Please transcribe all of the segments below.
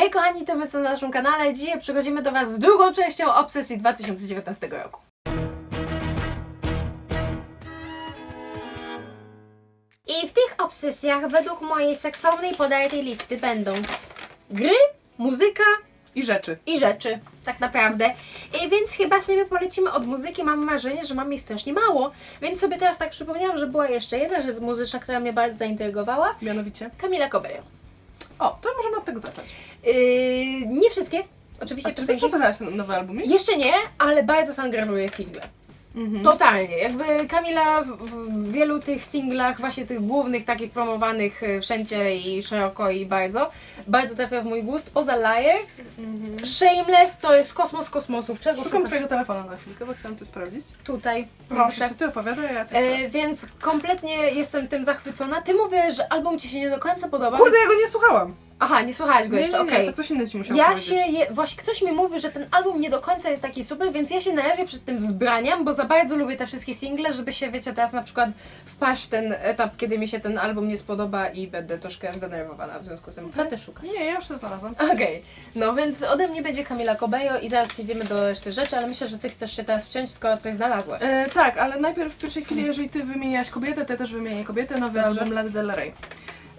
Hej kochani, to my co na naszym kanale. Dzisiaj przychodzimy do Was z drugą częścią Obsesji 2019 roku. I w tych obsesjach według mojej seksownej podartej listy będą Gry, muzyka I rzeczy. i rzeczy, tak naprawdę. I więc chyba sobie polecimy od muzyki. Mam marzenie, że mam jej strasznie mało. Więc sobie teraz tak przypomniałam, że była jeszcze jedna rzecz muzyczna, która mnie bardzo zaintrygowała. Mianowicie. Camila Cabello. O, to możemy od tego zacząć. Yy, nie wszystkie, oczywiście A czy przesłuchałaś ten nowy album? Jeszcze nie, ale bardzo fangirluję single. Mhm. Totalnie. Jakby Kamila w, w wielu tych singlach, właśnie tych głównych, takich promowanych y, wszędzie i szeroko i bardzo, bardzo trafia w mój gust. Poza Liar, Shameless to jest kosmos kosmosów. Czego Szukam szukasz? twojego telefonu na chwilkę, bo chciałam coś sprawdzić. Tutaj, Proszę. proszę. Ty opowiadaj, a ja coś sprawdzę. E, więc kompletnie jestem tym zachwycona. Ty mówisz, że album Ci się nie do końca podoba. Kurde, więc... ja go nie słuchałam. Aha, nie słuchałaś go Nie, jeszcze, nie, nie, okej. to ktoś inny ci musiał Ja powiedzieć. się, je, właśnie ktoś mi mówi, że ten album nie do końca jest taki super, więc ja się na razie przed tym wzbraniam, bo za bardzo lubię te wszystkie single, żeby się, wiecie, teraz na przykład wpaść w ten etap, kiedy mi się ten album nie spodoba i będę troszkę zdenerwowana w związku z tym. Co ty szukasz? Nie, ja już to znalazłam. Okej, no więc ode mnie będzie Kamila Cobejo i zaraz przejdziemy do reszty rzeczy, ale myślę, że ty chcesz się teraz wciąć, skoro coś znalazłaś. E, tak, ale najpierw w pierwszej chwili, jeżeli ty wymieniałaś kobietę, to ja też wymienię kobietę, nowy Dobrze. album Lana Del Rey.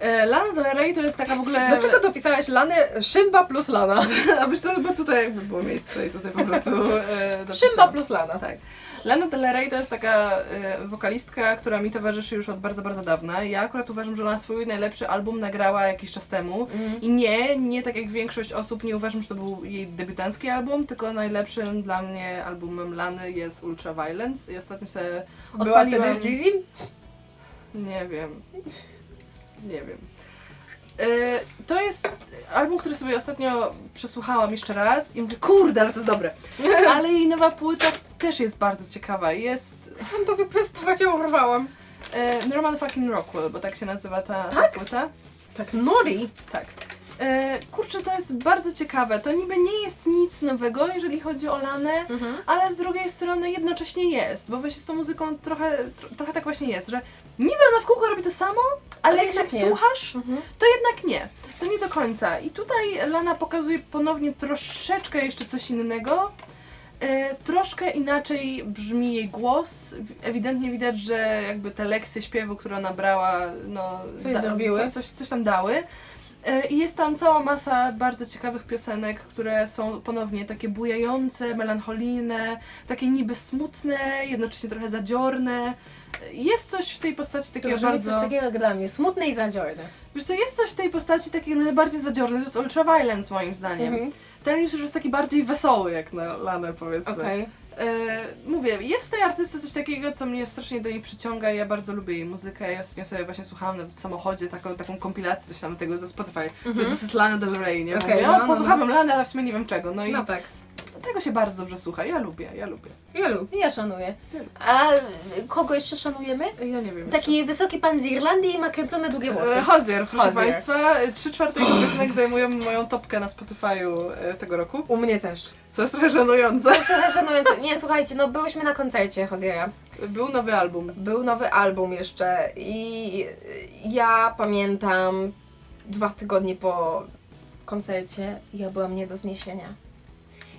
E, Lana Del Rey to jest taka w ogóle... Dlaczego dopisałaś Lanę Szymba plus Lana? A wiesz co, bo tutaj jakby było miejsce i tutaj po prostu... E, Szymba plus Lana. Tak. Lana Del Rey to jest taka e, wokalistka, która mi towarzyszy już od bardzo, bardzo dawna. Ja akurat uważam, że ona swój najlepszy album nagrała jakiś czas temu. Mhm. I nie, nie tak jak większość osób, nie uważam, że to był jej debiutancki album, tylko najlepszym dla mnie albumem Lany jest Ultraviolence. I ostatnio sobie Była odpaliłam... wtedy w Jeezy? Nie wiem. Nie wiem. E, To jest album, który sobie ostatnio przesłuchałam jeszcze raz i mówię, kurde, ale to jest dobre. Ale jej nowa płyta też jest bardzo ciekawa. Jest Chciałam to wyprostować, a urwałam. e, Norman fucking Rockwell, bo tak się nazywa ta, ta Tak? płyta. Tak naughty. Tak. E, kurczę, to jest bardzo ciekawe. To niby nie jest nic nowego, jeżeli chodzi o Lanę, Mhm. ale z drugiej strony jednocześnie jest, bo właśnie z tą muzyką trochę, tro, trochę tak właśnie jest, że niby ona w kółko robi to samo, ale, Ale jak się wsłuchasz, Mhm. to jednak nie. To nie do końca. I tutaj Lana pokazuje ponownie troszeczkę jeszcze coś innego. E, troszkę inaczej brzmi jej głos. Ewidentnie widać, że jakby te lekcje śpiewu, które ona brała, no, Coś zrobiły. Co, coś, coś tam dały. E, I jest tam cała masa bardzo ciekawych piosenek, które są ponownie takie bujające, melancholijne, takie niby smutne, jednocześnie trochę zadziorne. Jest coś w tej postaci To takiego brzmi bardzo... coś takiego jak dla mnie, smutne i zadziorne. Wiesz co, jest coś w tej postaci takiego najbardziej zadziorne, to jest Ultraviolence moim zdaniem. Mhm. Ten już jest taki bardziej wesoły jak na Lanę powiedzmy. Okej. E, mówię, jest w tej artystce coś takiego, co mnie strasznie do niej przyciąga i ja bardzo lubię jej muzykę. Ja ostatnio sobie właśnie słuchałam w samochodzie taką, taką kompilację coś tam tego ze Spotify, Mhm. że to jest Lana Del Rey, nie? Mówię, no, o, no, posłuchałam Lany, ale w sumie nie wiem czego. No i No tak. Tego się bardzo dobrze słucha, ja lubię, ja lubię. Ja lubię, ja szanuję. A kogo jeszcze szanujemy? Ja nie wiem. Taki wysoki pan z Irlandii i ma kręcone długie włosy. E, Hozier, proszę Hozier. Państwa. Trzy czwarte jego piosenek zajmują moją topkę na Spotify'u e, tego roku, U mnie też. co jest trochę żenujące. To jest trochę żenujące. Nie, słuchajcie, no byłyśmy na koncercie Hoziera. Był nowy album. Był nowy album jeszcze i ja pamiętam dwa tygodnie po koncercie ja byłam nie do zniesienia.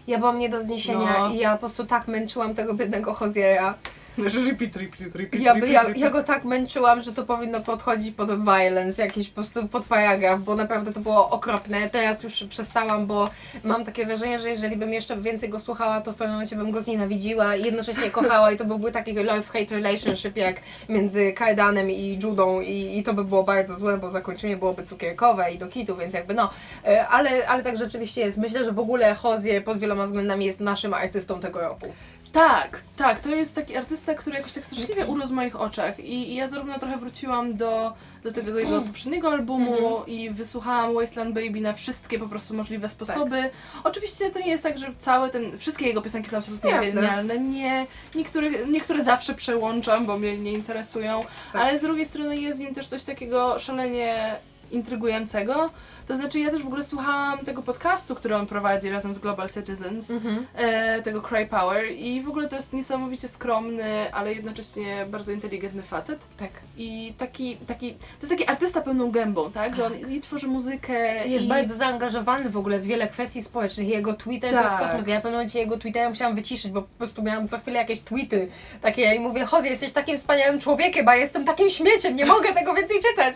Ja byłam nie do zniesienia No. i ja po prostu tak męczyłam tego biednego Hoziera. Że repeat, repeat, repeat, Ja, ja, ja go tak męczyłam, że to powinno podchodzić pod violence, jakiś po prostu pod paragraf, bo naprawdę to było okropne. Teraz już przestałam, bo mam takie wrażenie, że jeżeli bym jeszcze więcej go słuchała, to w pewnym momencie bym go znienawidziła i jednocześnie kochała i to byłby taki love-hate relationship jak między Kardanem i Judą i, i to by było bardzo złe, bo zakończenie byłoby cukierkowe i do kitu, więc jakby no. E, Ale, ale tak rzeczywiście jest. Myślę, że w ogóle Hozier pod wieloma względami jest naszym artystą tego roku. Tak, tak, to jest taki artysta, który jakoś tak straszliwie urósł w moich oczach i, i ja zarówno trochę wróciłam do, do tego jego poprzedniego albumu Mhm. i wysłuchałam Wasteland Baby na wszystkie po prostu możliwe Tak. sposoby. Oczywiście to nie jest tak, że cały ten, wszystkie jego piosenki są absolutnie Jasne. genialne, nie, niektóre, niektóre zawsze przełączam, bo mnie nie interesują, Tak. ale z drugiej strony jest w nim też coś takiego szalenie intrygującego. To znaczy ja też w ogóle słuchałam tego podcastu, który on prowadzi razem z Global Citizens, Mhm. e, tego Cry Power i w ogóle to jest niesamowicie skromny, ale jednocześnie bardzo inteligentny facet. Tak. I taki, taki, to jest taki artysta pełną gębą, tak? Że on i tworzy muzykę Jest i... bardzo zaangażowany w ogóle w wiele kwestii społecznych. Jego Twitter to jest Tak. kosmos. Ja pewnym momencie jego Twittera musiałam wyciszyć, bo po prostu miałam co chwilę jakieś tweety takie i mówię, Jose, jesteś takim wspaniałym człowiekiem, a jestem takim śmieciem, nie mogę tego więcej czytać.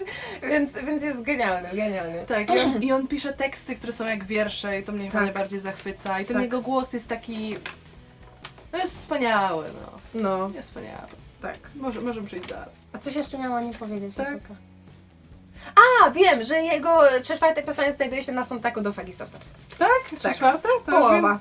Więc, więc jest genialny, genialny. Tak, on, i on pisze teksty, które są jak wiersze i to mnie chyba Tak. najbardziej zachwyca. I ten Tak. jego głos jest taki... No jest wspaniały, no. No, Jest wspaniały. tak. Może, możemy przejść dalej. A coś jeszcze miała nie powiedzieć? Tak. A, wiem, że jego czwarty piosenek znajduje się na soundtracku do Fegisopas. Tak? Czy Tak. czwarte? To Połowa.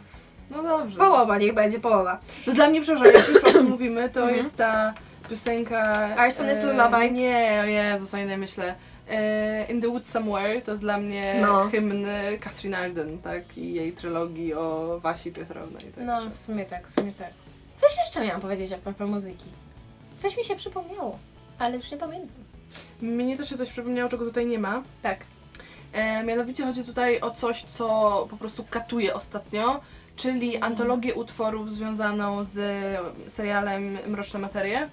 No dobrze. Połowa, niech będzie połowa. No dla mnie, przepraszam, jak już o tym mówimy, to Mhm. jest ta piosenka... Arsonist e, Lullaby. Nie, o Jezus, o innej myślę. E, In the Woods Somewhere to jest dla mnie No. hymn Catherine Arden, tak? I jej trylogii o Wasi Piotrownej. Tak? No, w sumie tak, w sumie tak. Coś jeszcze miałam powiedzieć a propos muzyki. Coś mi się przypomniało, ale już nie pamiętam. Mnie też się coś przypomniało, czego tutaj nie ma. Tak. E, mianowicie chodzi tutaj o coś, co po prostu katuje ostatnio, czyli antologię utworów związaną z serialem Mroczne Materie.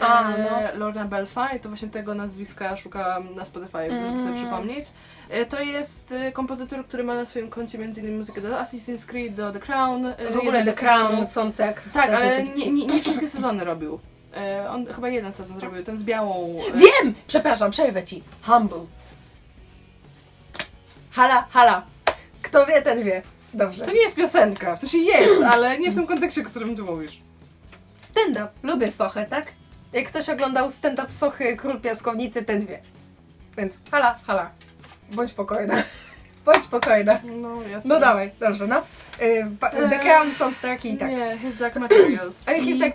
A, e, no. Lorna Belfa i to właśnie tego nazwiska szukałam na Spotify, żeby Mm. sobie przypomnieć. E, to jest e, kompozytor, który ma na swoim koncie m.in. muzykę do Assassin's Creed, do The Crown. e, W ogóle The Crown sezonów. są tak. Tak, ale nie, nie, nie wszystkie sezony robił. E, on chyba jeden sezon zrobił, ten z białą. Wiem! Przepraszam, przerwę ci. Humble. Hala, hala. Kto wie, ten wie. Dobrze. To nie jest piosenka, w sensie jest, ale nie w tym kontekście, o którym ty mówisz. Stand-up. Lubię Sochę, tak? Jak ktoś oglądał stand-up Sochy Król Piaskownicy, ten wie. Więc hala, hala. Bądź spokojna. Bądź spokojna. No, jasne. No dawaj, dobrze, no. Y, pa- The Crown soundtracki i tak. Nie, His Dark Materials. A jak I- tak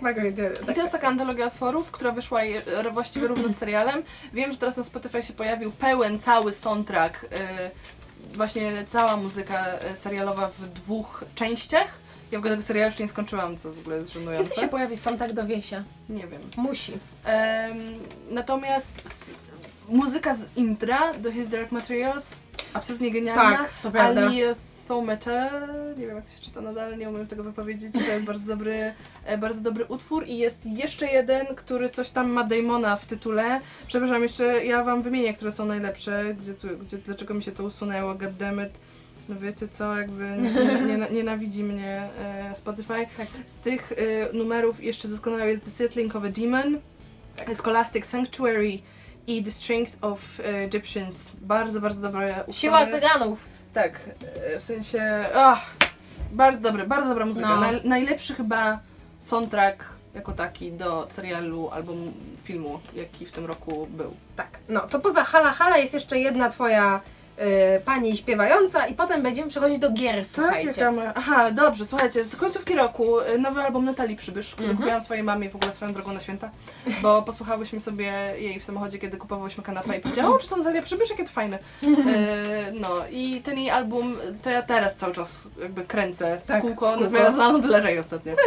I to jest taka antologia utworów, która wyszła je- e, właściwie równo z serialem. Wiem, że teraz na Spotify się pojawił pełen, cały soundtrack, y, właśnie cała muzyka y, serialowa w dwóch częściach. Ja w ogóle tego serialu jeszcze nie skończyłam, co w ogóle jest żenujące. Kiedy się pojawi soundtrack do Wiesia? Nie wiem. Musi. Em, natomiast s- muzyka z intra do His Dark Materials absolutnie genialna. Tak, to prawda. Ali Thomete, nie wiem jak to się czyta nadal, nie umiem tego wypowiedzieć. To jest bardzo dobry, e, bardzo dobry utwór i jest jeszcze jeden, który coś tam ma Damona w tytule. Przepraszam, jeszcze ja wam wymienię, które są najlepsze, gdzie, tu, gdzie dlaczego mi się to usunęło, goddammit. No wiecie co, jakby nie, nie, nienawidzi mnie e, Spotify. Tak. Z tych e, numerów jeszcze doskonały jest The Settling of a Demon, Scholastic Sanctuary i The Strings of e, Egyptians. Bardzo, bardzo dobre utwory. Siła cyganów. Tak, w sensie. Ach, bardzo dobry, bardzo dobra muzyka. No. Naj, najlepszy chyba soundtrack jako taki do serialu albo filmu, jaki w tym roku był. Tak. No, to poza hala, hala jest jeszcze jedna twoja y, pani śpiewająca i potem będziemy przechodzić do gier, słuchajcie. Tak, jaka ma... Aha, dobrze, słuchajcie, z końcówki roku e, nowy album Natalii Przybysz, który Mhm. kupiłam swojej mamie w ogóle swoją drogą na święta, bo posłuchałyśmy sobie jej w samochodzie, kiedy kupowałyśmy kanapę i powiedziała, o, czy to Natalia Przybysz, jakie to fajne. E, no i ten jej album, to ja teraz cały czas jakby kręcę w Tak, kółko, w na kółko. zmianę z Laną Del Rey ostatnio.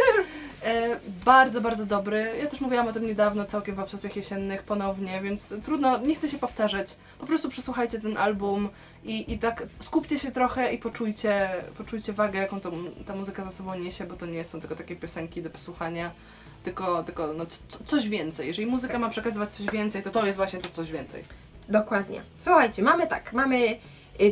E, bardzo, bardzo dobry. Ja też mówiłam o tym niedawno, całkiem w obsesjach jesiennych ponownie, więc trudno, nie chcę się powtarzać. Po prostu przesłuchajcie ten album i, i tak skupcie się trochę i poczujcie, poczujcie wagę, jaką to, ta muzyka za sobą niesie, bo to nie są tylko takie piosenki do posłuchania, tylko, tylko no, co, coś więcej. Jeżeli muzyka ma przekazywać coś więcej, to to jest właśnie to coś więcej. Dokładnie. Słuchajcie, mamy tak, mamy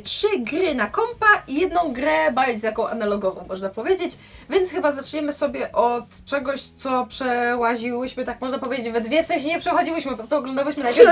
trzy gry na kompa i jedną grę bardziej taką analogową, można powiedzieć, więc chyba zaczniemy sobie od czegoś, co przełaziłyśmy, tak można powiedzieć, we dwie, w sensie nie przechodziłyśmy, po prostu oglądałyśmy najpierw,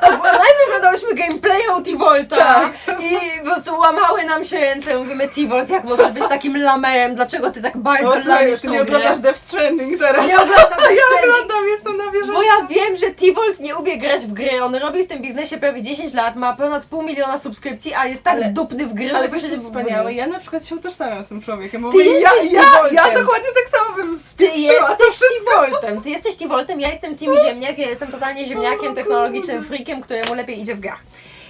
najpierw oglądałyśmy gameplay o T-Volta Tak. i po prostu łamały nam się ręce, mówimy T-Volt, jak możesz być takim lamerem, dlaczego ty tak bardzo lamisz tą grę? Death Stranding teraz. Nie oglądam Ja oglądam, jestem na bieżąco. bo ja wiem, że T-Volt nie umie grać w gry. On robi w tym biznesie prawie 10 lat, ma ponad pół miliona subskrypcji, a jest tak Ale- dupny w gry, Ale że wiesz, się co nie jest wspaniałe? Ja na przykład się utożsamiam z tym człowiekiem. Mówię, Ty ja, jesteś ja, ja T-Voltem. dokładnie tak samo bym Ty spieprzyła to jesteś wszystko. T-Voltem, ty jesteś T-Voltem, ja jestem Team Ziemniak, ja jestem totalnie ziemniakiem, technologicznym freakiem, któremu lepiej idzie w grach.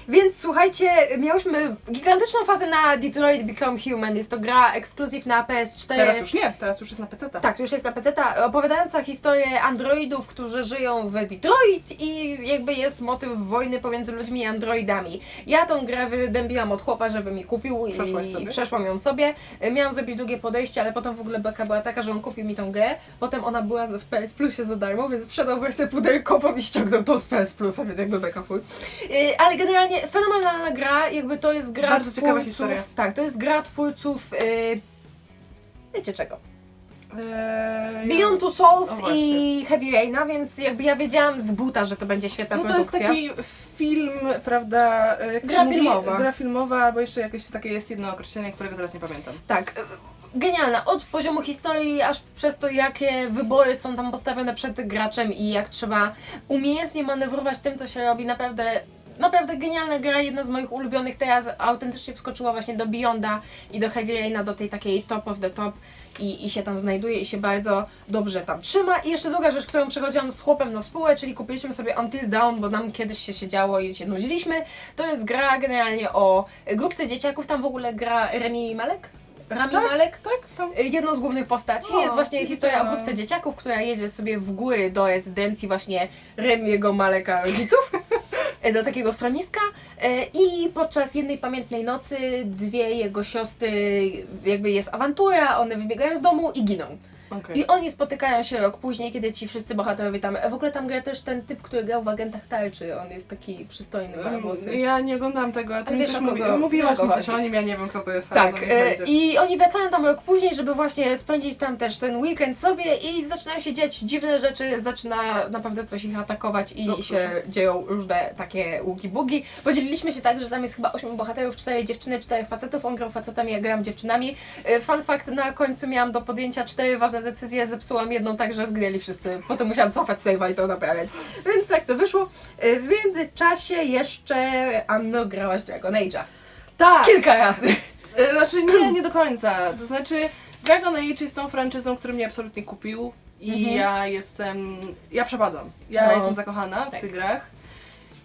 Więc słuchajcie, miałyśmy gigantyczną fazę na Detroit Become Human. Jest to gra ekskluzyw na PS4. Teraz już nie, teraz już jest na PC. Tak, już jest na PC, opowiadająca historię androidów, którzy żyją w Detroit i jakby jest motyw wojny pomiędzy ludźmi i androidami. Ja tą grę wydębiłam od chłopa, żeby mi kupił i, Przeszłaś i sobie? przeszłam ją sobie. Miałam zrobić drugie podejście, ale potem w ogóle beka była taka, że on kupił mi tą grę, potem ona była w PS Plusie za darmo, więc sprzedał wersję pudełkową i ściągnął tą z PS Plusa, więc jakby beka fuj. Yy, Ale generalnie fenomenalna gra, jakby to jest gra Bardzo ciekawa twórców, historia. Tak, to jest gra twórców, yy, wiecie czego? Eee, Beyond Two Souls i Heavy Raina, więc jakby ja wiedziałam z buta, że to będzie świetna No to jest produkcja. taki film, prawda, e, jak Gra mówi? filmowa. Gra filmowa, albo jeszcze jakieś takie jest jedno określenie, którego teraz nie pamiętam. Tak, y, genialna. Od poziomu historii, aż przez to, jakie wybory są tam postawione przed graczem i jak trzeba umiejętnie manewrować tym, co się robi. Naprawdę, naprawdę genialna gra, jedna z moich ulubionych. Teraz autentycznie wskoczyła właśnie do Beyonda i do Heavy Raina, do tej takiej top of the top. I, I się tam znajduje i się bardzo dobrze tam trzyma. I jeszcze druga rzecz, którą przechodziłam z chłopem na współę, czyli kupiliśmy sobie Until Dawn, bo nam kiedyś się siedziało i się nudziliśmy. To jest gra generalnie o grupce dzieciaków, tam w ogóle gra Remi Malek? Rami Tak. Malek? Tak, tam. Jedną z głównych postaci O, jest właśnie nie historia o grupce dzieciaków, która jedzie sobie w góry do rezydencji właśnie Remiego Maleka rodziców. E, Do takiego schroniska e, i podczas jednej pamiętnej nocy dwie jego siostry, jakby jest awantura, one wybiegają z domu i giną. Okej. I oni spotykają się rok później, kiedy ci wszyscy bohaterowie tam. W ogóle tam gra też ten typ, który grał w agentach tarczy. On jest taki przystojny, ma włosy. Mm, Ja nie oglądam tego, a ty Ale mi wiesz, też kogo- mówi, mówiłaś mi coś o nim, ja nie wiem kto to jest. Tak, e, i oni wracają tam rok później, żeby właśnie spędzić tam też ten weekend sobie i zaczynają się dziać dziwne rzeczy, zaczyna naprawdę coś ich atakować i Dobrze. się dzieją różne takie ługi-bugi. Podzieliliśmy się tak, że tam jest chyba 8 bohaterów, 4 dziewczyny, 4 facetów, on grał facetami, ja grałam dziewczynami. E, Fun fact, na końcu miałam do podjęcia 4 ważne decyzje, zepsułam jedną tak, że zgnęli wszyscy. Potem musiałam cofać save'a i to naprawiać. Więc tak to wyszło. E, W międzyczasie jeszcze Anno grałaś Dragon Age'a. Tak! Kilka razy. E, Znaczy nie, nie do końca. To znaczy Dragon Age jest tą franczyzą, który mnie absolutnie kupił i Mhm. ja jestem, ja przepadłam. Ja No. jestem zakochana w Tak. tych grach.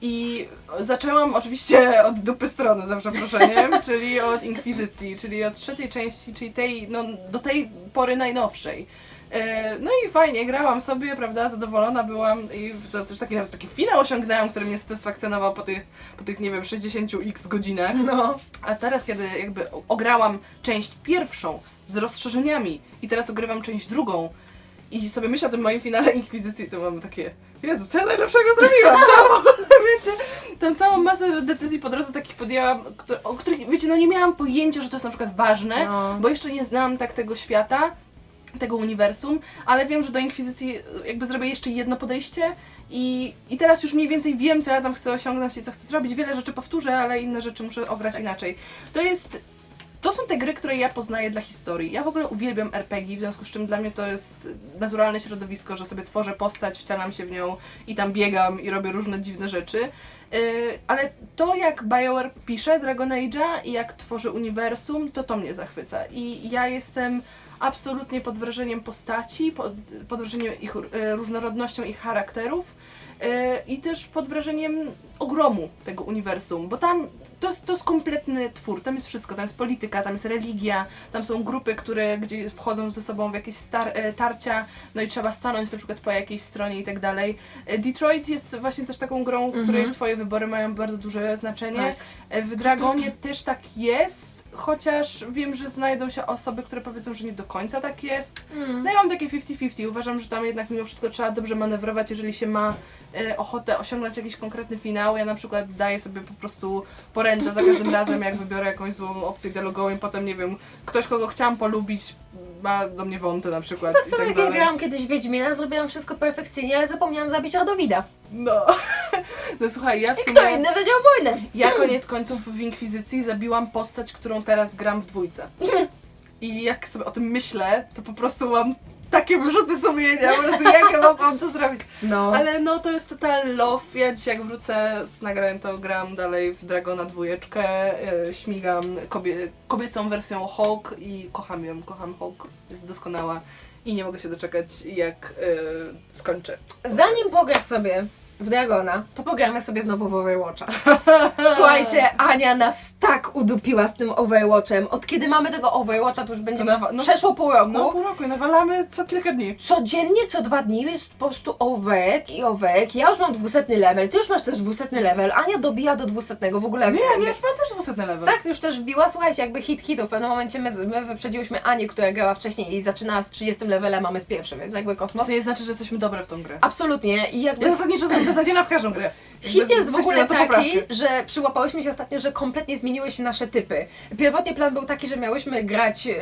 I zaczęłam oczywiście od dupy strony, za przeproszeniem, czyli od Inkwizycji, czyli od trzeciej części, czyli tej, no, do tej pory najnowszej. E, No i fajnie, grałam sobie, prawda, zadowolona byłam i to też taki, nawet taki finał osiągnęłam, który mnie satysfakcjonował po tych, po tych nie wiem, 60x godzinach. No. A teraz, kiedy jakby ograłam część pierwszą z rozszerzeniami i teraz ogrywam część drugą i sobie myślę o tym moim finale Inkwizycji, to mam takie Jezu, co ja najlepszego zrobiłam? Tam, wiecie, tam całą masę decyzji po drodze takich podjęłam, o których, wiecie, no nie miałam pojęcia, że to jest na przykład ważne, No. bo jeszcze nie znałam tak tego świata, tego uniwersum, ale wiem, że do Inkwizycji jakby zrobię jeszcze jedno podejście i, i teraz już mniej więcej wiem, co ja tam chcę osiągnąć i co chcę zrobić. Wiele rzeczy powtórzę, ale inne rzeczy muszę ograć inaczej. To jest... To są te gry, które ja poznaję dla historii. Ja w ogóle uwielbiam RPG, w związku z czym dla mnie to jest naturalne środowisko, że sobie tworzę postać, wcielam się w nią i tam biegam i robię różne dziwne rzeczy. Yy, ale to jak BioWare pisze Dragon Age'a i jak tworzy uniwersum, to to mnie zachwyca. I ja jestem absolutnie pod wrażeniem postaci, pod, pod wrażeniem ich e, różnorodnością ich charakterów e, i też pod wrażeniem ogromu tego uniwersum, bo tam to jest, to jest kompletny twór, tam jest wszystko, tam jest polityka, tam jest religia, tam są grupy, które gdzie wchodzą ze sobą w jakieś star, e, tarcia, no i trzeba stanąć na przykład po jakiejś stronie i tak dalej. E, Detroit jest właśnie też taką grą, w której Mhm. twoje wybory mają bardzo duże znaczenie. Tak. E, W Dragonie też tak jest, chociaż wiem, że znajdą się osoby, które powiedzą, że nie do końca tak jest. Mm. No ja mam takie 50-50. Uważam, że tam jednak mimo wszystko trzeba dobrze manewrować, jeżeli się ma ochotę osiągnąć jakiś konkretny finał. Ja na przykład daję sobie po prostu po ręce za każdym razem, jak wybiorę jakąś złą opcję dialogową i potem, nie wiem, ktoś, kogo chciałam polubić, ma do mnie wątę na przykład. Tak i samo jak ja dalej. grałam kiedyś w Wiedźmina, zrobiłam wszystko perfekcyjnie, ale zapomniałam zabić Rodowida. No. no słuchaj, ja w I sumie... kto inny wygrał wojnę? Ja koniec końców w Inkwizycji zabiłam postać, którą teraz gram w dwójce. I jak sobie o tym myślę, to po prostu mam takie wyrzuty sumienia, po prostu jak ja mogłam to zrobić. No. Ale no to jest total love. Ja dzisiaj jak wrócę z nagrań, to gram dalej w Dragona dwójeczkę, e, śmigam kobie, kobiecą wersją Hawk i kocham ją, kocham Hawk. Jest doskonała i nie mogę się doczekać jak e, skończę. Zanim pograsz sobie w Dragona, to pogramy sobie znowu w Overwatcha. Słuchajcie, Ania nas tak udupiła z tym Overwatchem. Od kiedy mamy tego Overwatcha, to już będzie nawa- no- przeszło pół roku. No pół roku i nawalamy co kilka dni. Codziennie, co dwa dni jest po prostu owek i owek. Ja już mam dwusetny level, ty już masz też dwusetny level. Ania dobija do dwusetnego w ogóle. Nie, nie, już mam też 200 level. Tak, już też wbiła, słuchajcie, jakby hit hitów. W pewnym momencie my, my wyprzedziłyśmy Anię, która grała wcześniej i zaczynała z 30 levelem, mamy z pierwszym, więc jakby kosmos. To nie znaczy, że jesteśmy dobre w tą grę. Absolutnie. I jakby Ja zasadniczo beznadziejna w każdą grę. Hit jest w ogóle taki, poprawkę. że przyłapałyśmy się ostatnio, że kompletnie zmieniły się nasze typy. Pierwotnie plan był taki, że miałyśmy grać, e,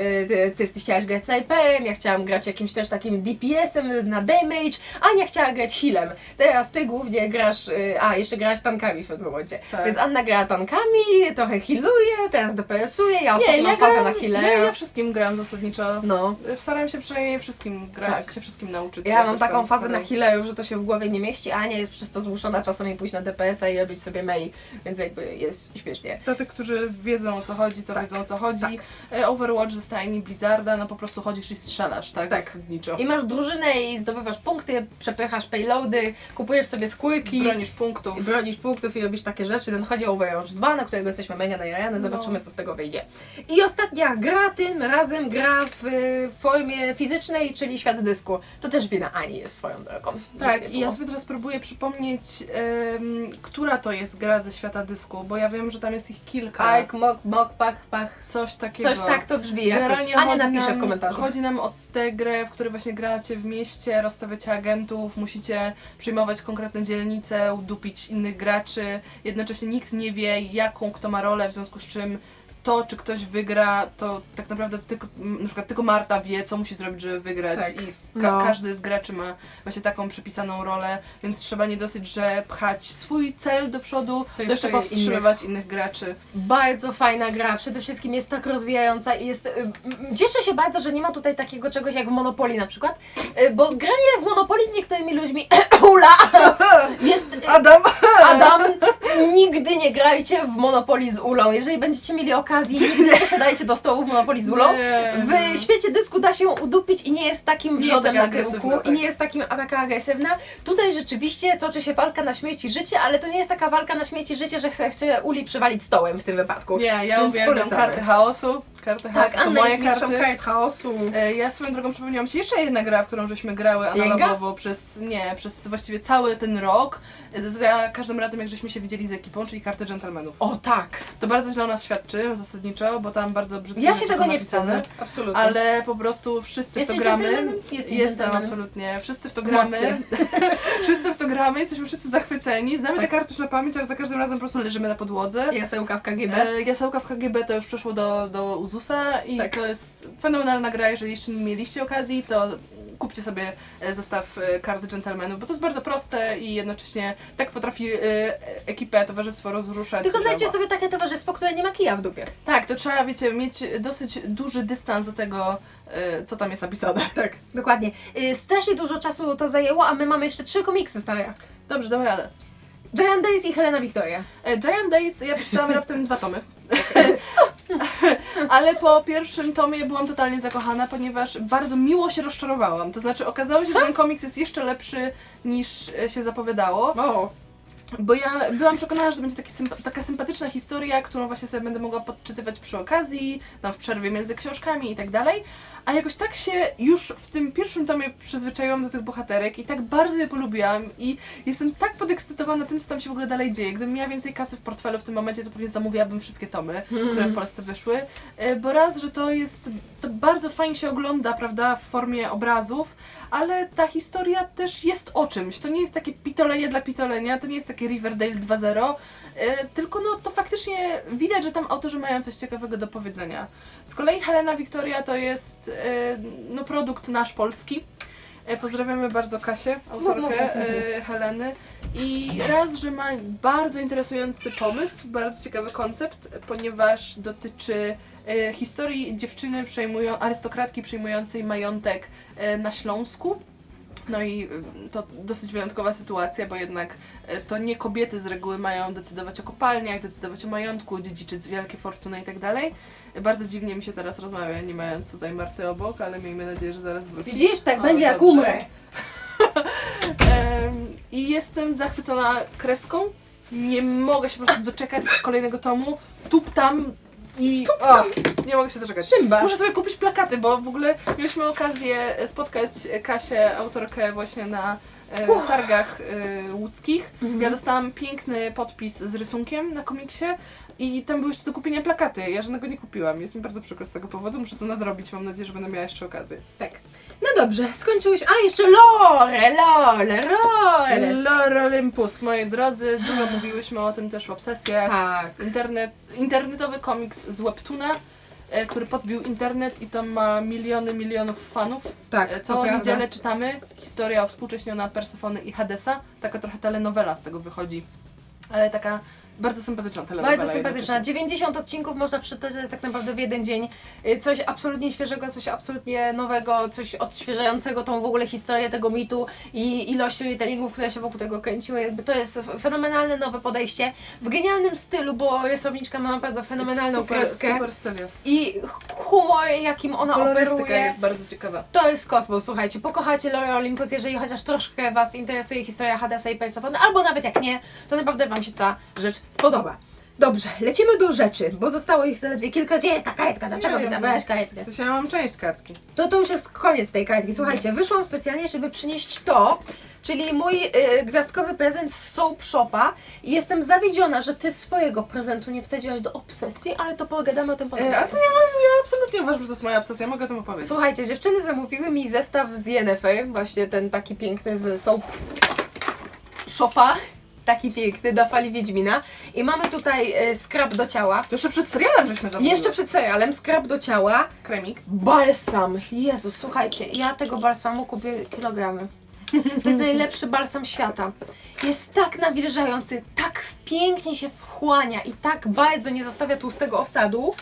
ty, ty chciałaś grać snajperem, ja chciałam grać jakimś też takim DPS-em na damage, Ania chciała grać healem. Teraz ty głównie grasz, e, a jeszcze grałaś tankami w pewnym momencie. Tak. Więc Anna grała tankami, trochę healuje, teraz DPS-uje, ja ostatnio mam fazę na healę. ja, ja wszystkim gram zasadniczo. No. Staram się przynajmniej wszystkim grać, Tak. się wszystkim nauczyć. Ja mam taką fazę na healerów, że to się w głowie nie mieści, a Ania jest przez to zmuszona czasami pójść na DPS-a i robić sobie Mei, więc jakby jest śmiesznie. Dla tych, którzy wiedzą o co chodzi, to Tak, wiedzą o co chodzi. tak. E, Overwatch ze stajni Blizzarda, no po prostu chodzisz i strzelasz, tak? Tak. I masz drużynę i zdobywasz punkty, przepychasz payloady, kupujesz sobie skórki, Bronisz punktów. i bronisz punktów i robisz takie rzeczy. Ten chodzi o Overwatch 2, na którego jesteśmy mega najajane, zobaczymy No. co z tego wyjdzie. I ostatnia gra tym razem gra w formie fizycznej, czyli świat dysku. To też wina Ani jest swoją drogą. Tak, i ja sobie teraz próbuję przypomnieć, em, która to jest gra ze świata dysku, bo ja wiem, że tam jest ich kilka. Pike, mok, mok, pach, pach. Coś takiego. Coś tak to brzmi jakoś. Generalnie Ania chodzi napisze nam, w komentarzu. Chodzi nam o tę grę, w której właśnie gracie w mieście, rozstawiacie agentów, musicie przyjmować konkretne dzielnice, udupić innych graczy. Jednocześnie nikt nie wie, jaką kto ma rolę, w związku z czym to, czy ktoś wygra, to tak naprawdę tylko, na przykład tylko Marta wie, co musi zrobić, żeby wygrać Tak. i ka- No. każdy z graczy ma właśnie taką przypisaną rolę, więc trzeba nie dosyć, że pchać swój cel do przodu, to, jeszcze jeszcze powstrzymywać innych. graczy. Bardzo fajna gra, przede wszystkim jest tak rozwijająca i jest. y, Cieszę się bardzo, że nie ma tutaj takiego czegoś jak w Monopoly na przykład, y, bo granie w Monopoly z niektórymi ludźmi, ula, jest. y, Adam! Adam, nigdy nie grajcie w Monopoly z ulą. Jeżeli będziecie mieli okazji, nigdy nie siadajcie do stołu w Monopoly z ulą. W świecie dysku da się udupić i nie jest takim wrzodem na tyłku agresywna, i tak. nie jest takim, taka agresywna. Tutaj rzeczywiście toczy się walka na śmierć i życie, ale to nie jest taka walka na śmierć i życie, że chce, chce uli przywalić stołem w tym wypadku. Nie, ja Więc uwielbiam polecamy. karty chaosu. Karty chaosu Tak, Anna moje jest karty. kart chaosu. E, Ja swoją drogą przypomniałam Ci jeszcze jedna gra, w którą żeśmy grały analogowo przez, nie, przez właściwie cały ten rok. E, Za każdym razem, jak żeśmy się widzieli z ekipą, czyli karty dżentelmenów. O tak. To bardzo źle o nas świadczy zasadniczo, bo tam bardzo brzydkie Ja się tego nie wstydzę. Absolutnie. Ale po prostu wszyscy w to Jesteś gramy. Jesteś Jestem dżentelmenem. absolutnie. Wszyscy w to gramy. wszyscy w to gramy, jesteśmy wszyscy zachwyceni. Znamy Tak. te karty już na pamięć, ale za każdym razem po prostu leżymy na podłodze. Jasełka w KGB. E, Jasełka w KGB to już przeszło do, do Uzusa i Tak. to jest fenomenalna gra. Jeżeli jeszcze nie mieliście okazji, to kupcie sobie e, zestaw e, kart dżentelmenów, bo to jest bardzo proste i jednocześnie tak potrafi e, ekipę, towarzystwo rozruszać. Tylko znajdźcie sobie takie towarzystwo, które nie ma kija w dupie. Tak, to trzeba, wiecie, mieć dosyć duży dystans do tego, co tam jest napisane. Tak. Dokładnie. Strasznie dużo czasu to zajęło, a my mamy jeszcze trzy komiksy stare. Dobrze, dam radę. Giant Days i Helena Victoria. Giant Days, ja przeczytałam raptem dwa tomy. Ale po pierwszym tomie byłam totalnie zakochana, ponieważ bardzo miło się rozczarowałam. To znaczy okazało się, że ten komiks jest jeszcze lepszy niż e, się zapowiadało. O. Bo ja byłam przekonana, że to będzie taki sympa- taka sympatyczna historia, którą właśnie sobie będę mogła podczytywać przy okazji, tam w przerwie między książkami i tak dalej. A jakoś tak się już w tym pierwszym tomie przyzwyczaiłam do tych bohaterek i tak bardzo je polubiłam i jestem tak podekscytowana tym, co tam się w ogóle dalej dzieje. Gdybym miała więcej kasy w portfelu w tym momencie, to pewnie zamówiłabym wszystkie tomy, które w Polsce wyszły. E, Bo raz, że to jest, to bardzo fajnie się ogląda, prawda, w formie obrazów, ale ta historia też jest o czymś. To nie jest takie pitoleje dla pitolenia, to nie jest takie Riverdale 2.0, e, tylko no to faktycznie widać, że tam autorzy mają coś ciekawego do powiedzenia. Z kolei Helena Victoria to jest e, no, produkt nasz polski. E, Pozdrawiamy bardzo Kasię, autorkę e, Heleny. I raz, że ma bardzo interesujący pomysł, bardzo ciekawy koncept, ponieważ dotyczy e, historii dziewczyny przejmują, arystokratki przejmującej majątek e, na Śląsku. No i y, to dosyć wyjątkowa sytuacja, bo jednak y, to nie kobiety z reguły mają decydować o kopalniach, decydować o majątku, dziedziczyć wielkie fortuny i tak dalej. Bardzo dziwnie mi się teraz rozmawia, nie mając tutaj Marty obok, ale miejmy nadzieję, że zaraz wróci. Widzisz, tak O, będzie jak dobrze. umrę. Em, i jestem zachwycona kreską. Nie mogę się po prostu doczekać kolejnego tomu. Tup tam i o, nie mogę się doczekać. Szymba. Muszę sobie kupić plakaty, bo w ogóle mieliśmy okazję spotkać Kasię, autorkę właśnie na e, targach e, łódzkich. Ja dostałam piękny podpis z rysunkiem na komiksie i tam były jeszcze do kupienia plakaty. Ja żadnego nie kupiłam. Jest mi bardzo przykro z tego powodu. Muszę to nadrobić. Mam nadzieję, że będę miała jeszcze okazję. Tak. No dobrze, skończyłeś. A, jeszcze Lore, Lore, Lore. Lore Olympus, moi drodzy. Dużo mówiłyśmy o tym też w obsesjach. Tak. Internet, internetowy komiks z Webtoona, e, który podbił internet i tam ma miliony, milionów fanów. Tak, E, to Co prawda. niedzielę czytamy. Historia współcześniona Persefony i Hadesa. Taka trochę telenowela z tego wychodzi. Ale taka bardzo sympatyczna telenowela. Bardzo sympatyczna. jednocześnie. 90 odcinków można przeczytać tak naprawdę w jeden dzień. Y, Coś absolutnie świeżego, coś absolutnie nowego, coś odświeżającego tą w ogóle historię tego mitu i ilość storytellingów, które się wokół tego kręciły. Jakby to jest fenomenalne nowe podejście w genialnym stylu, bo rysowniczka ma naprawdę fenomenalną super, kreskę. Super styl jest. I humor, jakim ona Kolorystyka operuje. jest bardzo ciekawa. To jest kosmos, słuchajcie. Pokochacie Lore Olympus, jeżeli chociaż troszkę Was interesuje historia Hadesa i Persefony, albo nawet jak nie, to naprawdę Wam się ta rzecz spodoba. Dobrze, lecimy do rzeczy, bo zostało ich zaledwie kilka. Gdzie jest ta karetka? Dlaczego mi karetkę? To ja mam część kartki. To to już jest koniec tej karetki. Słuchajcie, wyszłam specjalnie, żeby przynieść to, czyli mój y, gwiazdkowy prezent z Soap Shopa. I jestem zawiedziona, że Ty swojego prezentu nie wsadziłaś do obsesji, ale to pogadamy o tym potem. E, to ja, ja absolutnie uważam, że to jest moja obsesja. Mogę o tym opowiedzieć. Słuchajcie, dziewczyny zamówiły mi zestaw z Yennefer, właśnie ten taki piękny z soap shopa, taki piękny, na fali Wiedźmina. I mamy tutaj e, skrab do ciała. To jeszcze przed serialem żeśmy zamówiły. Jeszcze przed serialem skrab do ciała, Kremik. balsam. Jezus, słuchajcie, ja tego balsamu kupię kilogramy. To jest najlepszy balsam świata. Jest tak nawilżający, tak pięknie się wchłania i tak bardzo nie zostawia tłustego osadu,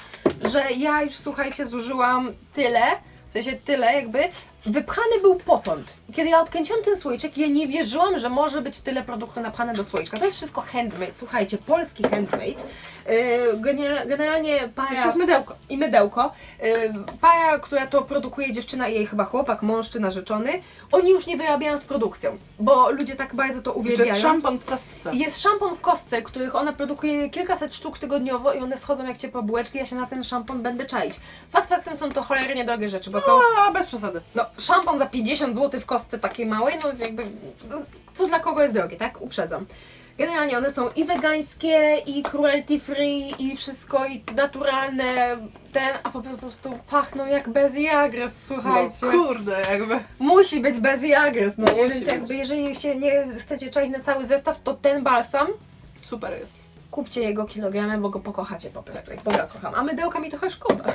że ja już słuchajcie, zużyłam tyle, w sensie tyle jakby, wypchany był potąd. Kiedy ja odkręciłam ten słoiczek, ja nie wierzyłam, że może być tyle produktu napchane do słoiczka. To jest wszystko handmade, słuchajcie, polski handmade. Yy, genera- generalnie para Jeszcze jest mydełko. i mydełko. Yy, Para, która to produkuje, dziewczyna i jej chyba chłopak, mąż czy narzeczony, oni już nie wyrabiają z produkcją, bo ludzie tak bardzo to uwielbiają. jest szampon w kostce. Jest szampon w kostce, których ona produkuje kilkaset sztuk tygodniowo i one schodzą jak ciepłe bułeczki, ja się na ten szampon będę czaić. Fakt faktem są to cholernie drogie rzeczy, bo są A, bez przesady. no, szampon za 50 zł w kostce takiej małej, no jakby, no, co dla kogo jest drogie, tak? Uprzedzam. Generalnie one są i wegańskie, i cruelty free, i wszystko, i naturalne, ten, a po prostu pachną jak bez jagres, słuchajcie. No, kurde, jakby. Musi być bez jagres, no nie? Więc jakby jeżeli się nie chcecie czaić na cały zestaw, to ten balsam, Super jest. Kupcie jego kilogramy, bo go pokochacie po prostu, jak ja kocham. A mydełka mi trochę szkoda.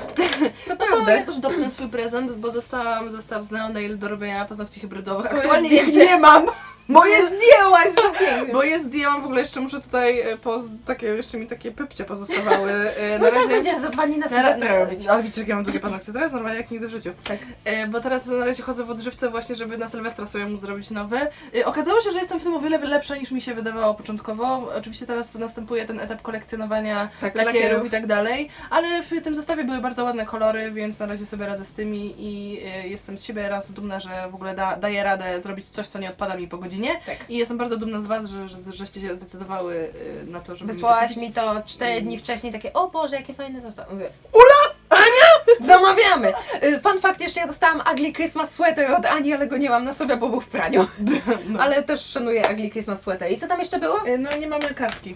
No to Naprawdę. ja też dopnę swój prezent, bo dostałam zestaw z Neonail do robienia paznokci hybrydowych. Aktualnie ich nie mam, Moje zdjęłaś, no pięknie. bo je zdjęłam w ogóle jeszcze muszę tutaj, e, poz, takie, jeszcze mi takie pypcie pozostawały. e, No Na tak razie będziesz za dwa dni na Na raz, Sylwestra robić. ale widzicie, jak ja mam długie paznokcie teraz, normalnie jak nigdy w życiu. Tak. E, bo teraz na razie chodzę w odżywce właśnie, żeby na Sylwestra sobie móc zrobić nowe. E, okazało się, że jestem w tym o wiele lepsza niż mi się wydawało początkowo. Oczywiście teraz następuje ten etap kolekcjonowania Tak, lakierów, lakierów. i tak dalej, ale w tym zestawie były bardzo ładne kolory, więc na razie sobie radzę z tymi i e, jestem z siebie raz dumna, że w ogóle da, daję radę zrobić coś, co nie odpada mi po godzinie. Tak. I jestem bardzo dumna z Was, że, że, żeście się zdecydowały e, na to, żeby Wysłałaś mi to cztery dni wcześniej, takie, o Boże, jakie fajne zestaw. Mówię, Ula! Ania! Zamawiamy! Y, Fun fact, jeszcze ja dostałam Ugly Christmas Sweater od Ani, ale go nie mam na sobie, bo był w praniu. No. Ale też szanuję Ugly Christmas Sweater. I co tam jeszcze było? E, No nie mamy kartki.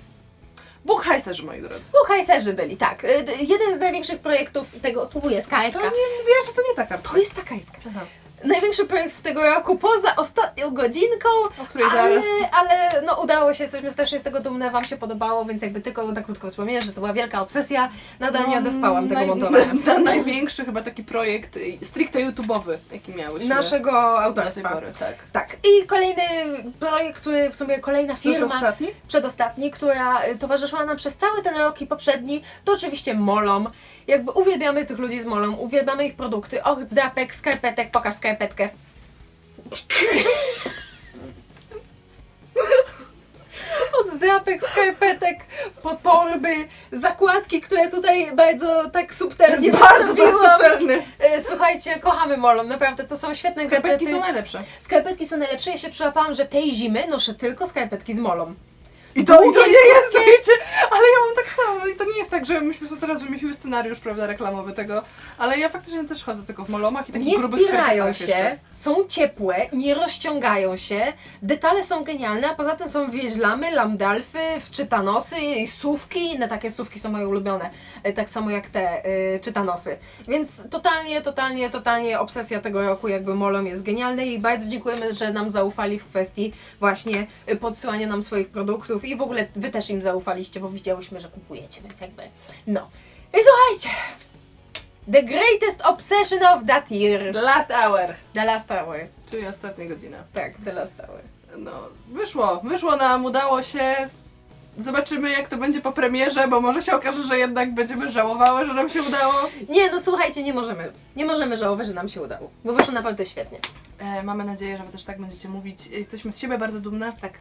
Bóg hajserzy, moi drodzy. No, hajserzy byli, tak. Y, Jeden z największych projektów tego, tu jest To karetka. nie mówiłaś, że to nie ta kartka. To jest ta karetka. Aha. Największy projekt tego roku, poza ostatnią godzinką, O której ale, zaraz. ale no udało się, jesteśmy strasznie z tego dumne, Wam się podobało, więc jakby tylko na krótko wspomnienia, że to była wielka obsesja, nadal nie No, odespałam tego naj- montowania. Na, na największy chyba taki projekt y, stricte YouTube'owy, jaki miałyśmy. Naszego autorstwa. pory, tak. Tak. I kolejny projekt, który w sumie kolejna firma, ostatni? przedostatni, która y, towarzyszyła nam przez cały ten rok i poprzedni, to oczywiście Molom. Jakby uwielbiamy tych ludzi z Molom, uwielbiamy ich produkty. Och, zdrapek, skarpetek, pokaż skarpetkę. Od zdrapek, skarpetek, po torby, zakładki, które tutaj bardzo tak subtelnie Bardzo to wystawiłam. subtelny. E, Słuchajcie, kochamy Molon, naprawdę, to są świetne Skarpetki gadżety. są najlepsze. Skarpetki są najlepsze, ja się przyłapałam, że tej zimy noszę tylko skarpetki z Molą. I to, i to nie jest, wiecie, ale ja mam tak samo. I to nie jest tak, że myśmy sobie teraz wymyśliły scenariusz, prawda, reklamowy tego, ale ja faktycznie też chodzę tylko w molomach i takich Nie grubych skarpetach się, jeszcze. są ciepłe, nie rozciągają się, detale są genialne, a poza tym są wieźlamy, lambdalfy, wczytanosy, i sówki, inne takie sówki są moje ulubione, e, tak samo jak te y, czytanosy. Więc totalnie, totalnie, totalnie obsesja tego roku jakby Molom jest genialna i bardzo dziękujemy, że nam zaufali w kwestii właśnie y, podsyłania nam swoich produktów i w ogóle Wy też im zaufaliście, bo widziałyśmy, że kupujecie, więc jakby no. I słuchajcie, The greatest obsession of that year. The last hour, The Last Hour. czyli ostatnia godzina. Tak, The Last Hour. No, wyszło, wyszło nam, udało się. Zobaczymy jak to będzie po premierze, bo może się okaże, że jednak będziemy żałowały, że nam się udało. Nie, no słuchajcie, nie możemy. Nie możemy żałować, że nam się udało. Bo wyszło naprawdę świetnie. E, mamy nadzieję, że wy też tak będziecie mówić. Jesteśmy z siebie bardzo dumne. Tak.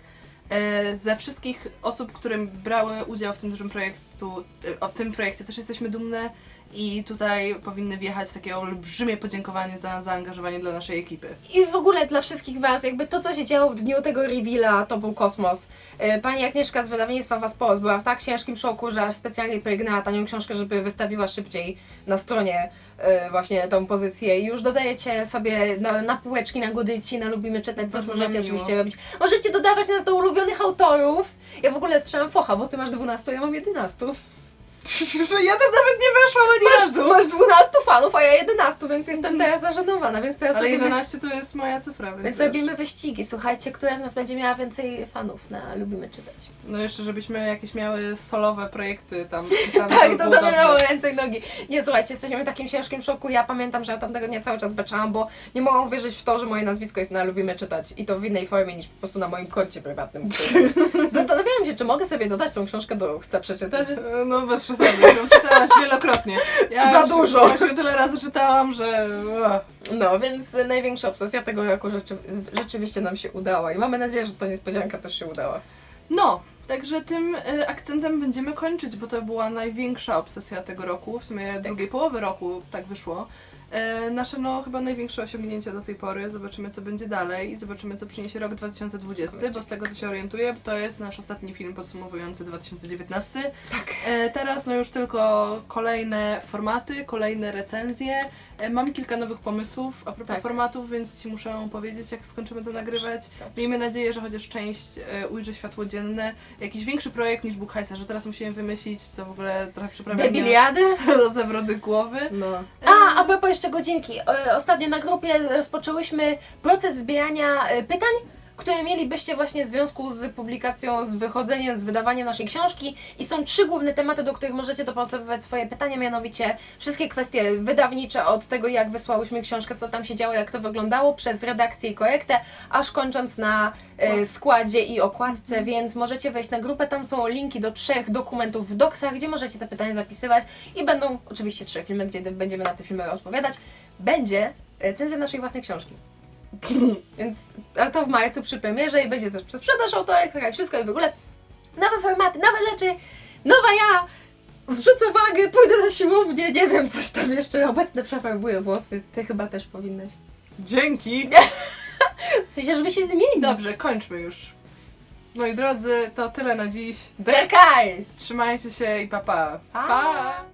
E, ze wszystkich osób, które brały udział w tym dużym projektu, e, w tym projekcie też jesteśmy dumne i tutaj powinny wjechać takie olbrzymie podziękowanie za zaangażowanie dla naszej ekipy. I w ogóle dla wszystkich Was, jakby to, co się działo w dniu tego reveala, to był kosmos. E, Pani Agnieszka z wydawnictwa Was Pols była w tak ciężkim szoku, że aż specjalnie pregnęła tanią książkę, żeby wystawiła szybciej na stronie e, właśnie tą pozycję. I już dodajecie sobie na, na półeczki, na godyci, na lubimy czytać, coś możecie miło. oczywiście robić. Możecie dodawać nas do ulubionych autorów. Ja w ogóle strzelam focha, bo Ty masz 12, ja mam 11. że ja tam nawet nie weszłam ani razu! Masz 12 fanów, a ja 11, więc jestem teraz zażenowana, więc teraz Ale robimy, 11 to jest moja cyfra, więc, więc wiesz. robimy wyścigi. Słuchajcie, która z nas będzie miała więcej fanów na Lubimy Czytać. No jeszcze żebyśmy jakieś miały solowe projekty tam pisane. Tak, to by miało ręce i nogi. Nie, słuchajcie, jesteśmy w takim ciężkim szoku. Ja pamiętam, że ja tamtego dnia cały czas beczałam, bo nie mogłam wierzyć w to, że moje nazwisko jest na Lubimy Czytać i to w innej formie niż po prostu na moim koncie prywatnym. Zastanawiałam się, czy mogę sobie dodać tą książkę do Chcę Przeczytać. No bez przesady, ją czytałaś wielokrotnie. Ja Za już, dużo. Ją tyle razy czytałam, że... No, więc największa obsesja tego roku rzeczy, rzeczywiście nam się udała i mamy nadzieję, że ta niespodzianka też się udała. No, także tym e, akcentem będziemy kończyć, bo to była największa obsesja tego roku, w sumie drugiej połowy roku tak wyszło. E, nasze no chyba największe osiągnięcie do tej pory, zobaczymy co będzie dalej i zobaczymy co przyniesie rok 2020, bo z tego co się orientuję, to jest nasz ostatni film podsumowujący 2019. Tak. E, teraz no już tylko kolejne formaty, kolejne recenzje. E, mam kilka nowych pomysłów a propos Tak. formatów, więc Ci muszę powiedzieć jak skończymy to nagrywać. Miejmy nadzieję, że chociaż część ujrzy światło dzienne. Jakiś większy projekt niż Buchhajsa, że teraz musimy wymyślić, co w ogóle trochę przyprawia Debiliady? do zawrody głowy. No. A, a propos jeszcze godzinki. E, Ostatnio na grupie rozpoczęłyśmy proces zbierania e, pytań, które mielibyście właśnie w związku z publikacją, z wychodzeniem, z wydawaniem naszej książki. I są trzy główne tematy, do których możecie dopasowywać swoje pytania, mianowicie wszystkie kwestie wydawnicze, od tego jak wysłałyśmy książkę, co tam się działo, jak to wyglądało, przez redakcję i korektę, aż kończąc na e, składzie i okładce, więc możecie wejść na grupę, tam są linki do trzech dokumentów w doksach, gdzie możecie te pytania zapisywać i będą oczywiście trzy filmy, gdzie będziemy na te filmy odpowiadać. Będzie recenzja naszej własnej książki. Więc, ale to w marcu przy premierze i będzie też sprzedaż autorek, i wszystko i w ogóle nowe formaty, nowe rzeczy, nowa ja, zrzucę wagę, pójdę na siłownię, nie wiem, coś tam jeszcze, obecnie przefarbuję włosy, ty chyba też powinnaś. Dzięki! W sensie, żeby się zmienić. Dobrze, kończmy już. Moi drodzy, to tyle na dziś. Drakars! Trzymajcie się i pa pa. Pa!